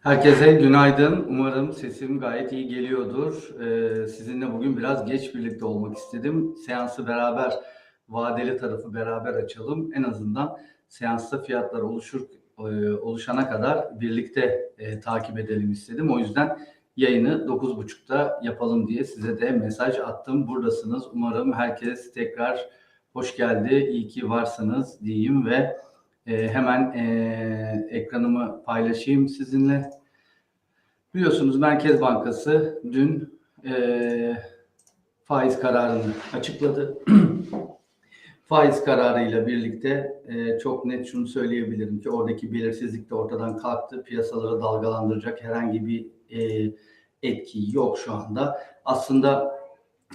Herkese günaydın. Umarım sesim gayet iyi geliyordur. Ee, sizinle bugün biraz geç birlikte olmak istedim. Seansı beraber, vadeli tarafı beraber açalım. En azından seansta fiyatlar oluşur e, oluşana kadar birlikte e, takip edelim istedim. O yüzden yayını 9.30'da yapalım diye size de mesaj attım. Buradasınız. Umarım herkes tekrar hoş geldi. İyi ki varsınız diyeyim ve e, hemen e, ekranımı paylaşayım sizinle. Biliyorsunuz Merkez Bankası dün e, faiz kararını açıkladı. faiz kararıyla birlikte e, çok net şunu söyleyebilirim ki oradaki belirsizlik de ortadan kalktı. Piyasaları dalgalandıracak herhangi bir e, etki yok şu anda. Aslında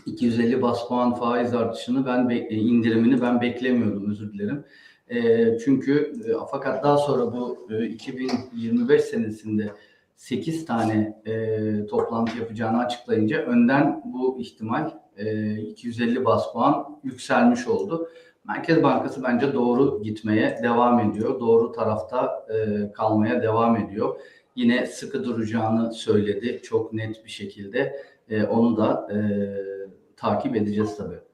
250 bas puan faiz artışını ben be- indirimini ben beklemiyordum özür dilerim. E, çünkü e, fakat daha sonra bu e, 2025 senesinde 8 tane e, toplantı yapacağını açıklayınca önden bu ihtimal e, 250 bas puan yükselmiş oldu. Merkez Bankası bence doğru gitmeye devam ediyor. Doğru tarafta e, kalmaya devam ediyor. Yine sıkı duracağını söyledi çok net bir şekilde. E, onu da e, takip edeceğiz tabii.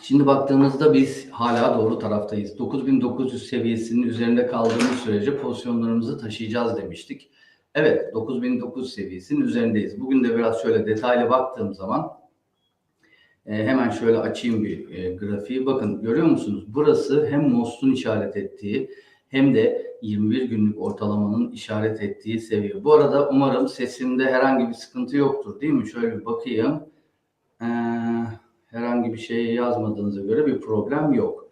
Şimdi baktığımızda biz hala doğru taraftayız. 9900 seviyesinin üzerinde kaldığımız sürece pozisyonlarımızı taşıyacağız demiştik. Evet 9900 seviyesinin üzerindeyiz. Bugün de biraz şöyle detaylı baktığım zaman e, hemen şöyle açayım bir e, grafiği. Bakın görüyor musunuz? Burası hem MOS'un işaret ettiği hem de 21 günlük ortalamanın işaret ettiği seviye. Bu arada umarım sesimde herhangi bir sıkıntı yoktur değil mi? Şöyle bir bakayım. Eee herhangi bir şey yazmadığınıza göre bir problem yok.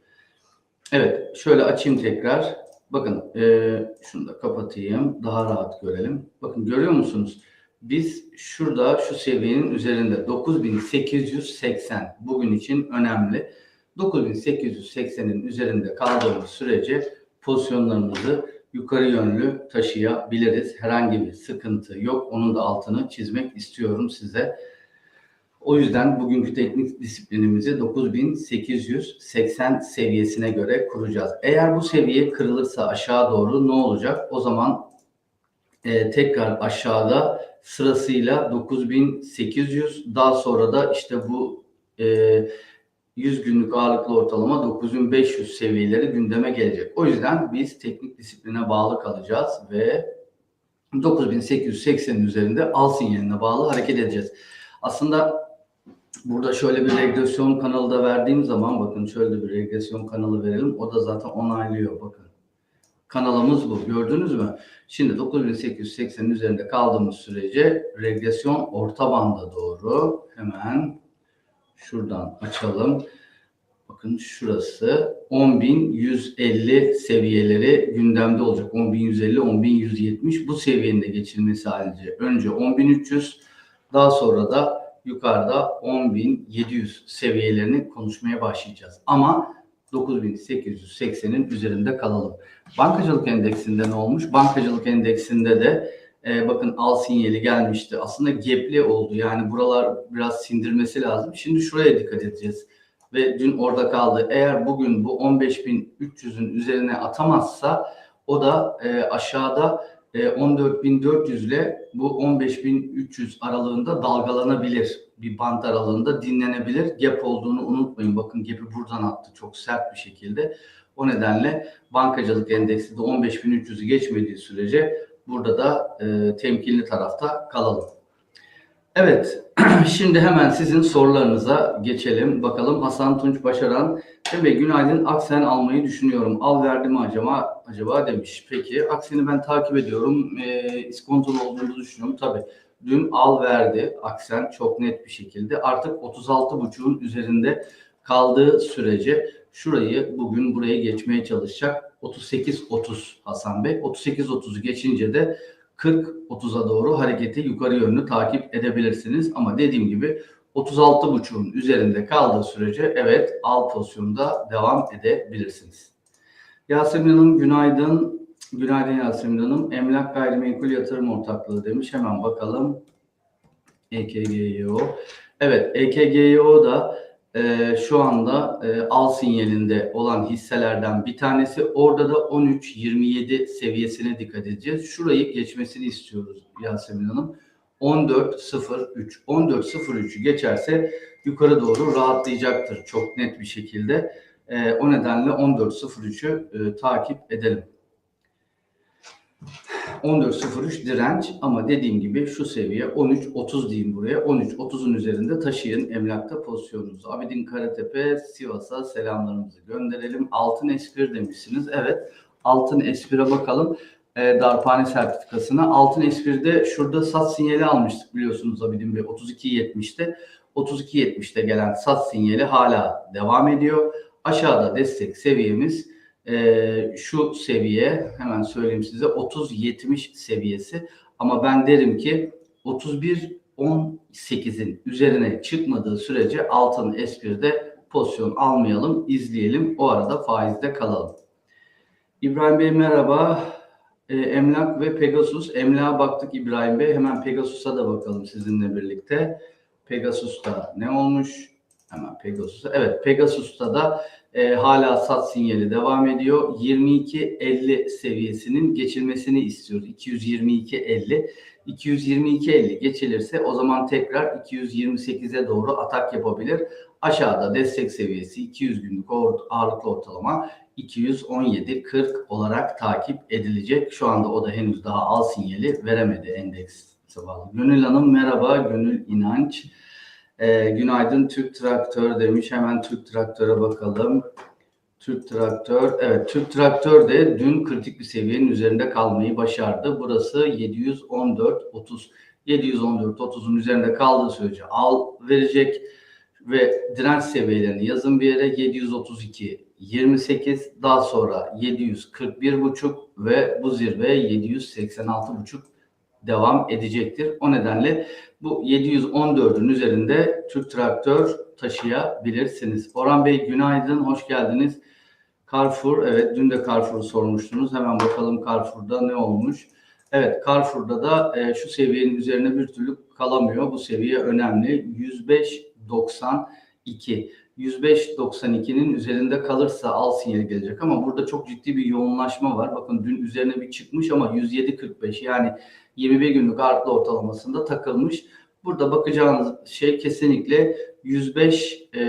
Evet, şöyle açayım tekrar. Bakın, e, şunu da kapatayım, daha rahat görelim. Bakın görüyor musunuz? Biz şurada şu seviyenin üzerinde 9880 bugün için önemli. 9880'in üzerinde kaldığımız sürece pozisyonlarımızı yukarı yönlü taşıyabiliriz. Herhangi bir sıkıntı yok. Onun da altını çizmek istiyorum size. O yüzden bugünkü teknik disiplinimizi 9880 seviyesine göre kuracağız. Eğer bu seviye kırılırsa aşağı doğru ne olacak? O zaman e, tekrar aşağıda sırasıyla 9800 daha sonra da işte bu e, 100 günlük ağırlıklı ortalama 9500 seviyeleri gündeme gelecek. O yüzden biz teknik disipline bağlı kalacağız ve 9880'in üzerinde al sinyaline bağlı hareket edeceğiz. Aslında Burada şöyle bir regresyon kanalı da verdiğim zaman bakın şöyle bir regresyon kanalı verelim. O da zaten onaylıyor bakın. Kanalımız bu. Gördünüz mü? Şimdi 9880'in üzerinde kaldığımız sürece regresyon orta banda doğru. Hemen şuradan açalım. Bakın şurası 10.150 seviyeleri gündemde olacak. 10.150, 10.170 bu seviyenin de geçilmesi halinde. Önce 10.300 daha sonra da yukarıda 10.700 seviyelerini konuşmaya başlayacağız. Ama 9.880'in üzerinde kalalım. Bankacılık endeksinde ne olmuş? Bankacılık endeksinde de e, bakın al sinyali gelmişti. Aslında gepli oldu. Yani buralar biraz sindirmesi lazım. Şimdi şuraya dikkat edeceğiz. Ve dün orada kaldı. Eğer bugün bu 15.300'ün üzerine atamazsa o da e, aşağıda e, 14.400 ile bu 15.300 aralığında dalgalanabilir. Bir bant aralığında dinlenebilir. Gap olduğunu unutmayın. Bakın gap'i buradan attı çok sert bir şekilde. O nedenle bankacılık endeksi de 15.300'ü geçmediği sürece burada da e, temkinli tarafta kalalım. Evet, şimdi hemen sizin sorularınıza geçelim. Bakalım Hasan Tunç Başaran ve günaydın Aksen almayı düşünüyorum. Al verdi mi acaba acaba demiş. Peki Aksen'i ben takip ediyorum. E, iskontolu olduğunu düşünüyorum. Tabii dün al verdi Aksen çok net bir şekilde. Artık 36.5'un üzerinde kaldığı sürece şurayı bugün buraya geçmeye çalışacak. 38.30 Hasan Bey. 38.30'u geçince de 40-30'a doğru hareketi yukarı yönlü takip edebilirsiniz. Ama dediğim gibi 36.5'un üzerinde kaldığı sürece evet al pozisyonda devam edebilirsiniz. Yasemin Hanım günaydın. Günaydın Yasemin Hanım. Emlak Gayrimenkul Yatırım Ortaklığı demiş. Hemen bakalım. EKGYO. Evet EKGYO da e, şu anda e, al sinyalinde olan hisselerden bir tanesi. Orada da 13.27 seviyesine dikkat edeceğiz. Şurayı geçmesini istiyoruz Yasemin Hanım. 14.03. 14.03'ü geçerse yukarı doğru rahatlayacaktır çok net bir şekilde. E, o nedenle 14.03'ü e, takip edelim. 14.03 direnç ama dediğim gibi şu seviye 13.30 diyeyim buraya. 13.30'un üzerinde taşıyın emlakta pozisyonunuzu. Abidin Karatepe, Sivas'a selamlarımızı gönderelim. Altın S1 demişsiniz. Evet altın S1'e bakalım. E, darphane sertifikasına. Altın S1'de şurada sat sinyali almıştık biliyorsunuz Abidin Bey 32.70'te. 32.70'te gelen sat sinyali hala devam ediyor. Aşağıda destek seviyemiz e, şu seviye hemen söyleyeyim size 30-70 seviyesi ama ben derim ki 31-18'in üzerine çıkmadığı sürece altın S1'de pozisyon almayalım, izleyelim. O arada faizde kalalım. İbrahim Bey merhaba. E, Emlak ve Pegasus. Emlak'a baktık İbrahim Bey. Hemen Pegasus'a da bakalım sizinle birlikte. Pegasus'ta ne olmuş? Hemen Pegasus'a. Evet Pegasus'ta da e, hala sat sinyali devam ediyor. 22.50 seviyesinin geçilmesini istiyoruz. 222.50. 222.50 geçilirse o zaman tekrar 228'e doğru atak yapabilir. Aşağıda destek seviyesi 200 günlük ağırlıklı ortalama 217.40 olarak takip edilecek. Şu anda o da henüz daha al sinyali veremedi endeks. Gönül Hanım merhaba. Gönül İnanç. Ee, günaydın Türk Traktör demiş. Hemen Türk Traktör'e bakalım. Türk Traktör, evet Türk Traktör de dün kritik bir seviyenin üzerinde kalmayı başardı. Burası 714.30. 714.30'un üzerinde kaldığı sürece al verecek ve direnç seviyelerini yazın bir yere 732 28 daha sonra 741.5 ve bu zirve 786.5 devam edecektir. O nedenle bu 714'ün üzerinde Türk Traktör taşıyabilirsiniz. Orhan Bey günaydın, hoş geldiniz. Carrefour, evet dün de Carrefour'u sormuştunuz. Hemen bakalım Carrefour'da ne olmuş. Evet Carrefour'da da e, şu seviyenin üzerine bir türlü kalamıyor. Bu seviye önemli. 105.92. 105.92'nin üzerinde kalırsa al sinyali gelecek ama burada çok ciddi bir yoğunlaşma var. Bakın dün üzerine bir çıkmış ama 107.45 yani 21 günlük ağırlıklı ortalamasında takılmış. Burada bakacağınız şey kesinlikle 105 e,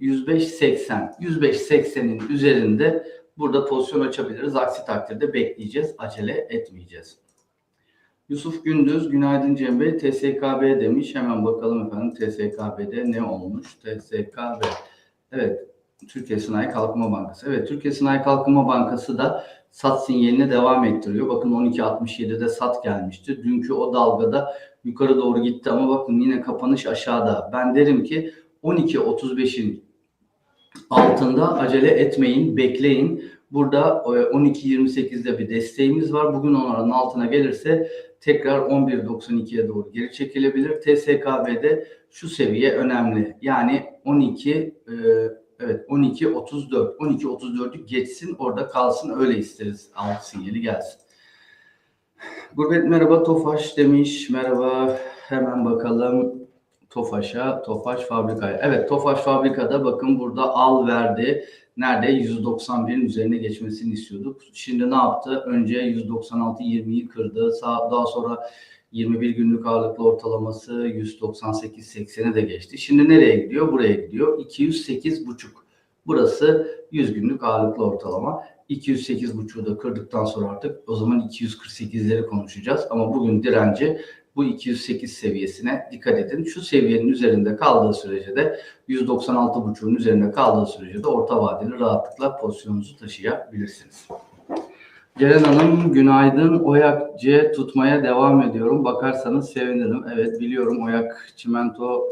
105.80 105.80'in üzerinde burada pozisyon açabiliriz. Aksi takdirde bekleyeceğiz. Acele etmeyeceğiz. Yusuf Gündüz, günaydın Cem Bey. TSKB demiş. Hemen bakalım efendim TSKB'de ne olmuş? TSKB. Evet, Türkiye Sanayi Kalkınma Bankası. Evet, Türkiye Sanayi Kalkınma Bankası da sat sinyalini devam ettiriyor. Bakın 12.67'de sat gelmişti. Dünkü o dalgada yukarı doğru gitti ama bakın yine kapanış aşağıda. Ben derim ki 12.35'in altında acele etmeyin, bekleyin. Burada 12.28'de e, bir desteğimiz var. Bugün onların altına gelirse tekrar 11.92'ye doğru geri çekilebilir. TSKB'de şu seviye önemli. Yani 12 e, evet 12.34 12.34'ü geçsin orada kalsın öyle isteriz. Alt sinyali gelsin. Gurbet merhaba Tofaş demiş. Merhaba hemen bakalım Tofaş'a, Tofaş fabrikaya. Evet Tofaş fabrikada bakın burada al verdi. Nerede? 191'in üzerine geçmesini istiyorduk. Şimdi ne yaptı? Önce 196.20'yi kırdı. Daha sonra 21 günlük ağırlıklı ortalaması 198.80'e de geçti. Şimdi nereye gidiyor? Buraya gidiyor. 208.5. Burası 100 günlük ağırlıklı ortalama. 208.5'u da kırdıktan sonra artık o zaman 248'leri konuşacağız. Ama bugün direnci bu 208 seviyesine dikkat edin. Şu seviyenin üzerinde kaldığı sürece de 196.5'un üzerinde kaldığı sürece de orta vadeli rahatlıkla pozisyonunuzu taşıyabilirsiniz. Ceren Hanım günaydın. Oyak C tutmaya devam ediyorum. Bakarsanız sevinirim. Evet biliyorum Oyak çimento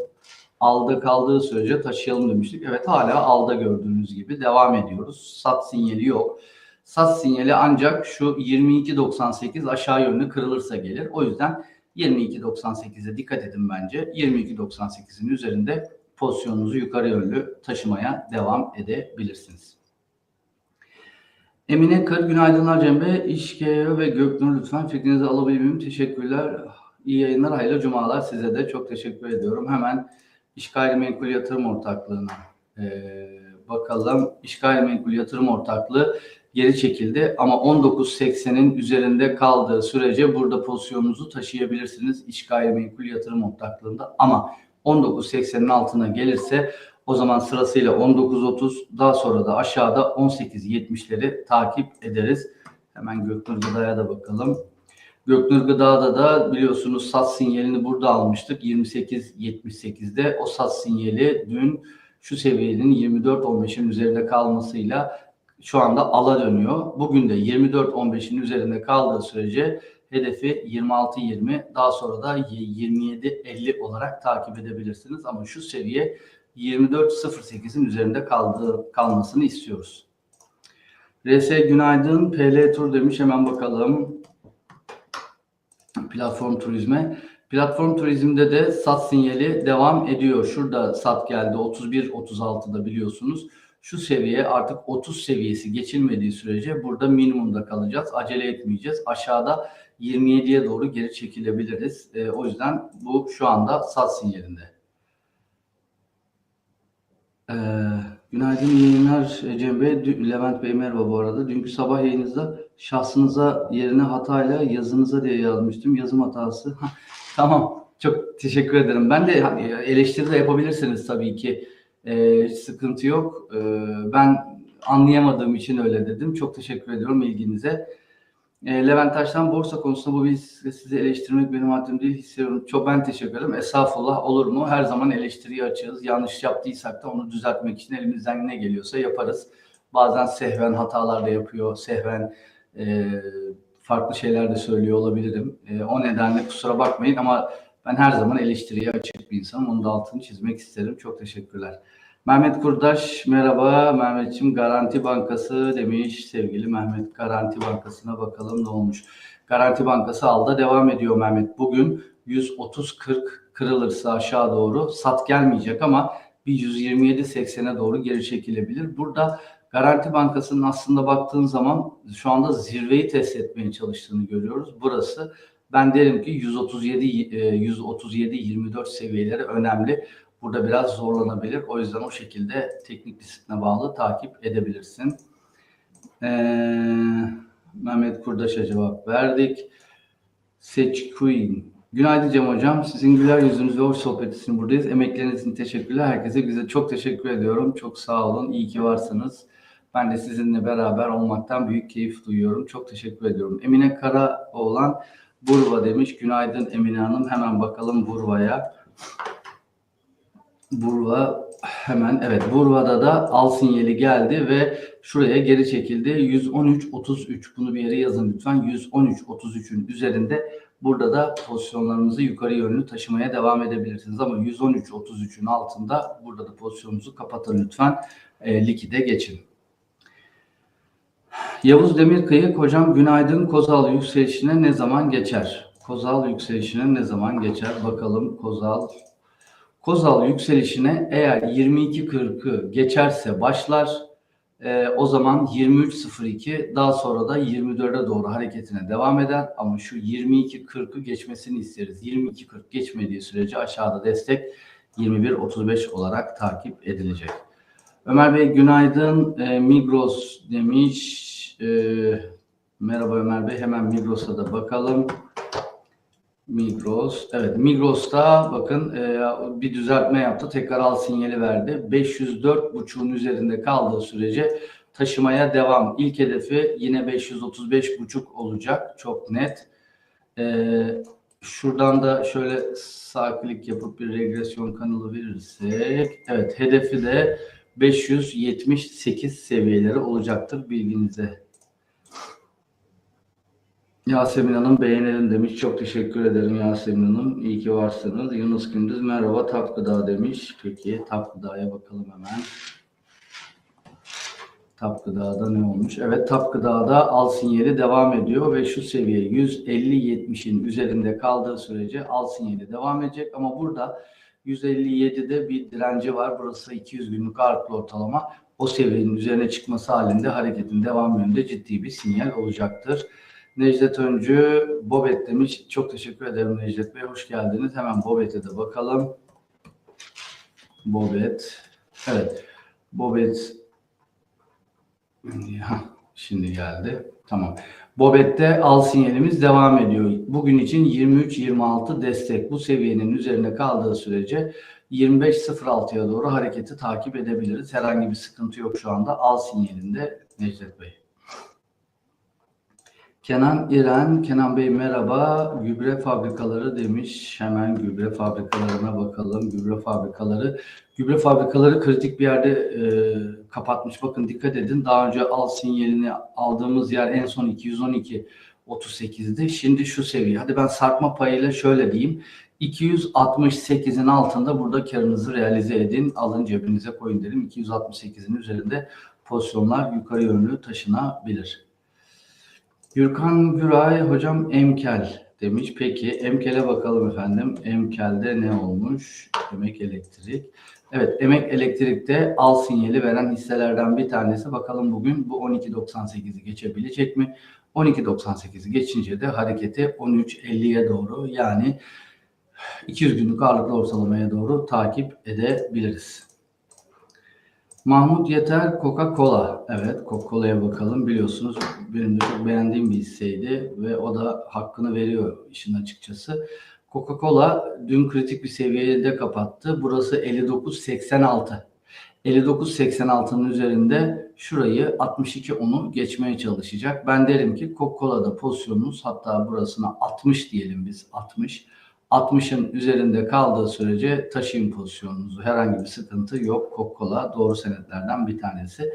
aldı kaldığı sürece taşıyalım demiştik. Evet hala alda gördüğünüz gibi devam ediyoruz. Sat sinyali yok. Sat sinyali ancak şu 22.98 aşağı yönlü kırılırsa gelir. O yüzden 22.98'e dikkat edin bence. 22.98'in üzerinde pozisyonunuzu yukarı yönlü taşımaya devam edebilirsiniz. Emine Kır, günaydınlar Cem Bey. İşkeo ve Göknur lütfen fikrinizi alabilir miyim? Teşekkürler. İyi yayınlar, hayırlı cumalar size de. Çok teşekkür ediyorum. Hemen İş gayrimenkul yatırım ortaklığına ee, bakalım. İş gayrimenkul yatırım ortaklığı geri çekildi ama 19.80'in üzerinde kaldığı sürece burada pozisyonunuzu taşıyabilirsiniz iş gayrimenkul yatırım ortaklığında ama 19.80'in altına gelirse o zaman sırasıyla 19.30 daha sonra da aşağıda 18.70'leri takip ederiz. Hemen Göknur Gıda'ya da bakalım. Göknur Gıda'da da biliyorsunuz sat sinyalini burada almıştık 28.78'de. O sat sinyali dün şu seviyenin 24.15'in üzerinde kalmasıyla şu anda ala dönüyor. Bugün de 24.15'in üzerinde kaldığı sürece hedefi 26.20 daha sonra da 27.50 olarak takip edebilirsiniz. Ama şu seviye 24.08'in üzerinde kaldığı, kalmasını istiyoruz. RS günaydın. PL Tur demiş. Hemen bakalım. Platform turizme. Platform turizmde de sat sinyali devam ediyor. Şurada sat geldi 31-36'da biliyorsunuz. Şu seviye artık 30 seviyesi geçilmediği sürece burada minimumda kalacağız. Acele etmeyeceğiz. Aşağıda 27'ye doğru geri çekilebiliriz. E, o yüzden bu şu anda sat sinyalinde. Ee, günaydın yayınlar Cem Bey. Levent Bey merhaba bu arada. Dünkü sabah yayınınızda şahsınıza yerine hatayla yazınıza diye yazmıştım. Yazım hatası. tamam. Çok teşekkür ederim. Ben de hani, eleştiri de yapabilirsiniz tabii ki. Hiç sıkıntı yok. Ee, ben anlayamadığım için öyle dedim. Çok teşekkür ediyorum ilginize. E, Levent Taş'tan borsa konusunda bu biz sizi eleştirmek benim haddim değil hissediyorum. Çok ben teşekkür ederim. Estağfurullah olur mu? Her zaman eleştiriyi açığız. Yanlış yaptıysak da onu düzeltmek için elimizden ne geliyorsa yaparız. Bazen sehven hatalar da yapıyor. Sehven e, farklı şeyler de söylüyor olabilirim. E, o nedenle kusura bakmayın ama ben her zaman eleştiriye açık bir insanım. Onun da altını çizmek isterim. Çok teşekkürler. Mehmet Kurdaş merhaba Mehmetçim Garanti Bankası demiş sevgili Mehmet Garanti Bankası'na bakalım ne olmuş. Garanti Bankası alda devam ediyor Mehmet. Bugün 130-40 kırılırsa aşağı doğru sat gelmeyecek ama bir 127-80'e doğru geri çekilebilir. Burada Garanti Bankası'nın aslında baktığın zaman şu anda zirveyi test etmeye çalıştığını görüyoruz. Burası ben derim ki 137 137 24 seviyeleri önemli burada biraz zorlanabilir. O yüzden o şekilde teknik disipline bağlı takip edebilirsin. Ee, Mehmet Kurdaş'a cevap verdik. Seç Queen. Günaydın Cem Hocam. Sizin güler yüzünüz ve hoş sohbet için buradayız. Emekleriniz için teşekkürler. Herkese bize çok teşekkür ediyorum. Çok sağ olun. İyi ki varsınız. Ben de sizinle beraber olmaktan büyük keyif duyuyorum. Çok teşekkür ediyorum. Emine Karaoğlan Burva demiş. Günaydın Emine Hanım. Hemen bakalım Burva'ya. Burva hemen evet Burva'da da al sinyali geldi ve şuraya geri çekildi. 113.33 bunu bir yere yazın lütfen. 113.33'ün üzerinde burada da pozisyonlarımızı yukarı yönlü taşımaya devam edebilirsiniz. Ama 113.33'ün altında burada da pozisyonunuzu kapatın lütfen. E, likide geçin. Yavuz Demirkayık hocam günaydın. Kozal yükselişine ne zaman geçer? Kozal yükselişine ne zaman geçer? Bakalım Kozal Kozal yükselişine eğer 22.40'ı geçerse başlar. E, o zaman 23.02 daha sonra da 24'e doğru hareketine devam eder. Ama şu 22.40'ı geçmesini isteriz. 22.40 geçmediği sürece aşağıda destek 21.35 olarak takip edilecek. Ömer Bey günaydın. E, Migros demiş. E, merhaba Ömer Bey. Hemen Migros'a da bakalım. Migros. Evet Migros'ta bakın e, bir düzeltme yaptı. Tekrar al sinyali verdi. 504.5'un üzerinde kaldığı sürece taşımaya devam. İlk hedefi yine 535.5 olacak. Çok net. E, şuradan da şöyle sağ klik yapıp bir regresyon kanalı verirsek. Evet hedefi de 578 seviyeleri olacaktır bilginize. Yasemin Hanım beğenelim demiş. Çok teşekkür ederim Yasemin Hanım. İyi ki varsınız. Yunus Gündüz merhaba Tap Gıda demiş. Peki Tap Gıda'ya bakalım hemen. Tap Gıda'da ne olmuş? Evet Tap Gıda'da al sinyali devam ediyor ve şu seviye 150-70'in üzerinde kaldığı sürece al sinyali devam edecek. Ama burada 157'de bir direnci var. Burası 200 günlük ağırlıklı ortalama. O seviyenin üzerine çıkması halinde hareketin devam yönünde ciddi bir sinyal olacaktır. Necdet Öncü, Bobet demiş. Çok teşekkür ederim Necdet Bey. Hoş geldiniz. Hemen Bobet'e de bakalım. Bobet. Evet. Bobet. Şimdi geldi. Tamam. Bobet'te al sinyalimiz devam ediyor. Bugün için 23-26 destek. Bu seviyenin üzerinde kaldığı sürece 25.06'ya doğru hareketi takip edebiliriz. Herhangi bir sıkıntı yok şu anda. Al sinyalinde Necdet Bey. Kenan İren, Kenan Bey merhaba. Gübre fabrikaları demiş. Hemen gübre fabrikalarına bakalım. Gübre fabrikaları. Gübre fabrikaları kritik bir yerde e, kapatmış. Bakın dikkat edin. Daha önce al sinyalini aldığımız yer en son 212 38'di. Şimdi şu seviye. Hadi ben sarkma payıyla şöyle diyeyim. 268'in altında burada karınızı realize edin. Alın cebinize koyun derim. 268'in üzerinde pozisyonlar yukarı yönlü taşınabilir. Gürkan Güray hocam emkel demiş. Peki emkele bakalım efendim. Emkelde ne olmuş? Emek elektrik. Evet emek elektrikte al sinyali veren hisselerden bir tanesi. Bakalım bugün bu 12.98'i geçebilecek mi? 12.98'i geçince de hareketi 13.50'ye doğru yani 200 günlük ağırlıklı ortalamaya doğru takip edebiliriz. Mahmut Yeter Coca-Cola. Evet Coca-Cola'ya bakalım. Biliyorsunuz benim de çok beğendiğim bir hisseydi ve o da hakkını veriyor işin açıkçası. Coca-Cola dün kritik bir seviyede kapattı. Burası 59.86. 59.86'nın üzerinde şurayı 62.10'u geçmeye çalışacak. Ben derim ki Coca-Cola'da pozisyonunuz hatta burasına 60 diyelim biz 60. 60'ın üzerinde kaldığı sürece taşıyın pozisyonunuzu. Herhangi bir sıkıntı yok. Coca-Cola doğru senetlerden bir tanesi.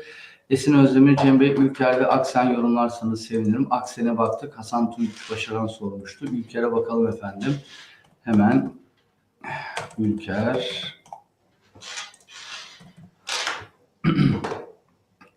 Esin Özdemir, Cem Bey, Ülker ve Aksen yorumlarsanız sevinirim. Aksen'e baktık. Hasan Tunç Başaran sormuştu. Ülker'e bakalım efendim. Hemen Ülker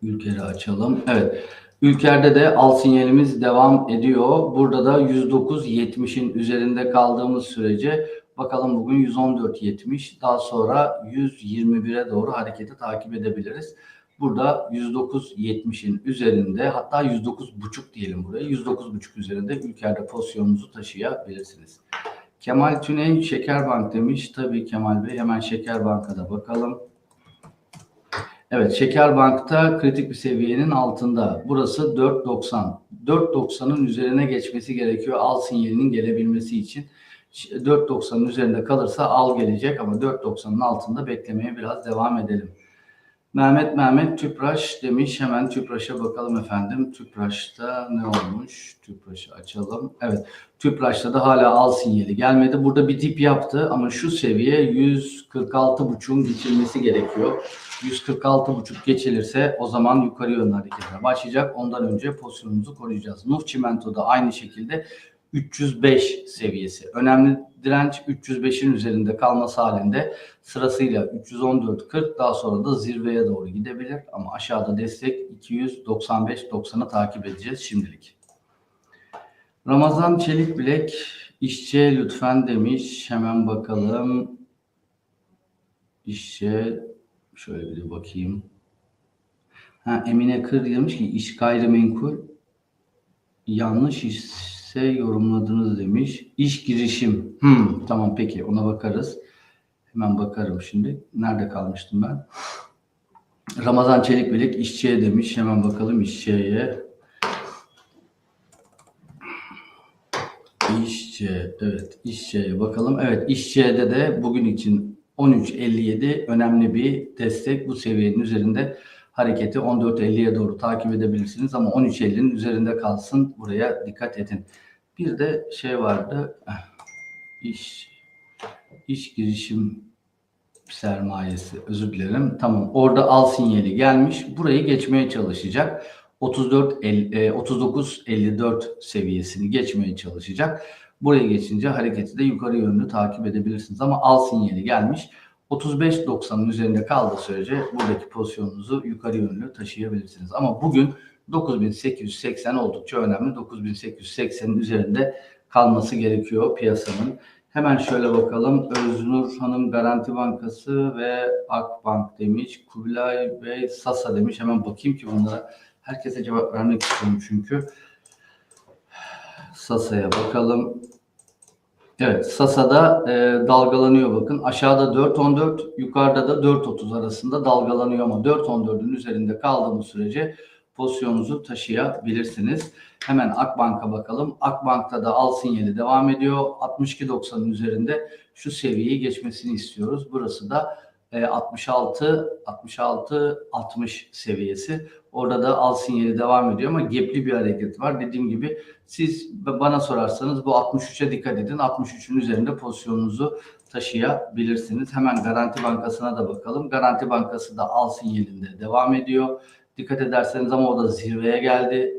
Ülker'i açalım. Evet. Ülker'de de al sinyalimiz devam ediyor. Burada da 109.70'in üzerinde kaldığımız sürece bakalım bugün 114.70 daha sonra 121'e doğru hareketi takip edebiliriz. Burada 109.70'in üzerinde hatta 109.5 diyelim buraya 109.5 üzerinde Ülker'de pozisyonunuzu taşıyabilirsiniz. Kemal Tüney Şekerbank demiş. Tabii Kemal Bey hemen Şekerbank'a da bakalım. Evet Şekerbank'ta kritik bir seviyenin altında. Burası 4.90. 4.90'ın üzerine geçmesi gerekiyor al sinyalinin gelebilmesi için. 4.90'ın üzerinde kalırsa al gelecek ama 4.90'ın altında beklemeye biraz devam edelim. Mehmet Mehmet Tüpraş demiş. Hemen Tüpraş'a bakalım efendim. Tüpraş'ta ne olmuş? Tüpraş'ı açalım. Evet. Tüpraş'ta da hala al sinyali gelmedi. Burada bir dip yaptı ama şu seviye 146.5'un geçilmesi gerekiyor. 146.5 geçilirse o zaman yukarı yönlü hareketine başlayacak. Ondan önce pozisyonumuzu koruyacağız. Nuh Çimento'da aynı şekilde 305 seviyesi. Önemli direnç 305'in üzerinde kalması halinde sırasıyla 314.40 daha sonra da zirveye doğru gidebilir. Ama aşağıda destek 295.90'ı takip edeceğiz şimdilik. Ramazan Çelik Bilek işçiye lütfen demiş. Hemen bakalım. İşçi şöyle bir bakayım. Ha, Emine Kır demiş ki iş gayrimenkul yanlış ise yorumladınız demiş. İş girişim. Hmm, tamam peki ona bakarız. Hemen bakarım şimdi. Nerede kalmıştım ben? Ramazan Çelik Bilek işçiye demiş. Hemen bakalım işçiye. İşçi, evet işçiye bakalım. Evet işçiye de bugün için 13.57 önemli bir destek. Bu seviyenin üzerinde hareketi 14.50'ye doğru takip edebilirsiniz ama 13.50'nin üzerinde kalsın. Buraya dikkat edin. Bir de şey vardı. İş iş girişim sermayesi özür dilerim. Tamam. Orada al sinyali gelmiş. Burayı geçmeye çalışacak. 34 39 54 seviyesini geçmeye çalışacak. Buraya geçince hareketi de yukarı yönlü takip edebilirsiniz ama al sinyali gelmiş. 35.90'ın üzerinde kaldığı sürece buradaki pozisyonunuzu yukarı yönlü taşıyabilirsiniz. Ama bugün 9880 oldukça önemli. 9880'in üzerinde kalması gerekiyor piyasanın. Hemen şöyle bakalım. Öznur Hanım Garanti Bankası ve Akbank demiş. Kubilay Bey Sasa demiş. Hemen bakayım ki bunlara herkese cevap vermek istiyorum çünkü. Sasa'ya bakalım. Evet, Sasa'da e, dalgalanıyor bakın. Aşağıda 4.14, yukarıda da 4.30 arasında dalgalanıyor ama 4.14'ün üzerinde kaldığımız sürece pozisyonunuzu taşıyabilirsiniz. Hemen Akbank'a bakalım. Akbank'ta da al sinyali devam ediyor. 62.90'ın üzerinde şu seviyeyi geçmesini istiyoruz. Burası da e, 66 66 60 seviyesi. Orada da al sinyali devam ediyor ama gepli bir hareket var. Dediğim gibi siz bana sorarsanız bu 63'e dikkat edin. 63'ün üzerinde pozisyonunuzu taşıyabilirsiniz. Hemen Garanti Bankası'na da bakalım. Garanti Bankası da al sinyalinde devam ediyor. Dikkat ederseniz ama o da zirveye geldi.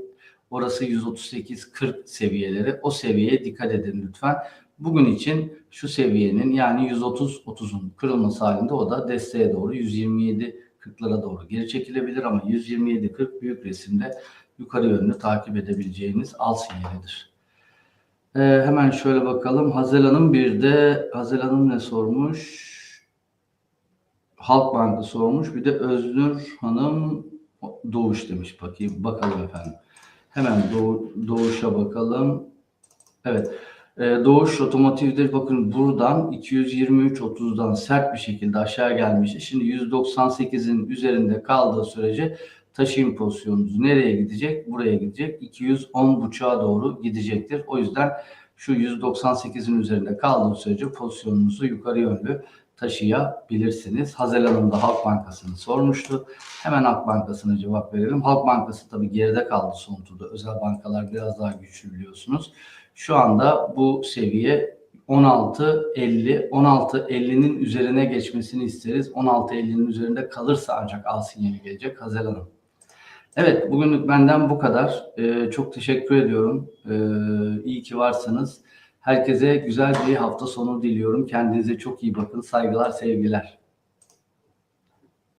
Orası 138-40 seviyeleri. O seviyeye dikkat edin lütfen. Bugün için şu seviyenin yani 130-30'un kırılması halinde o da desteğe doğru 127 40'lara doğru geri çekilebilir ama 127-40 büyük resimde yukarı yönlü takip edebileceğiniz al sinyalidir. Ee, hemen şöyle bakalım. Hazel Hanım bir de Hazel Hanım ne sormuş? Halk Bankı sormuş. Bir de Öznur Hanım Doğuş demiş. Bakayım bakalım efendim. Hemen Doğu, Doğuş'a bakalım. Evet. Ee, Doğuş Otomotiv'de bakın buradan 223.30'dan sert bir şekilde aşağı gelmişti. Şimdi 198'in üzerinde kaldığı sürece taşıyım pozisyonunuz nereye gidecek? Buraya gidecek. 210 buçuğa doğru gidecektir. O yüzden şu 198'in üzerinde kaldığı sürece pozisyonunuzu yukarı yönlü taşıyabilirsiniz. Hazel Hanım da Halk Bankası'nı sormuştu. Hemen Halk Bankası'na cevap verelim. Halk Bankası tabii geride kaldı son turda. Özel bankalar biraz daha güçlü biliyorsunuz. Şu anda bu seviye 16.50. 16.50'nin üzerine geçmesini isteriz. 16.50'nin üzerinde kalırsa ancak al sinyali gelecek Hazel Hanım. Evet bugünlük benden bu kadar. Ee, çok teşekkür ediyorum. Ee, iyi ki varsınız. Herkese güzel bir hafta sonu diliyorum. Kendinize çok iyi bakın. Saygılar, sevgiler.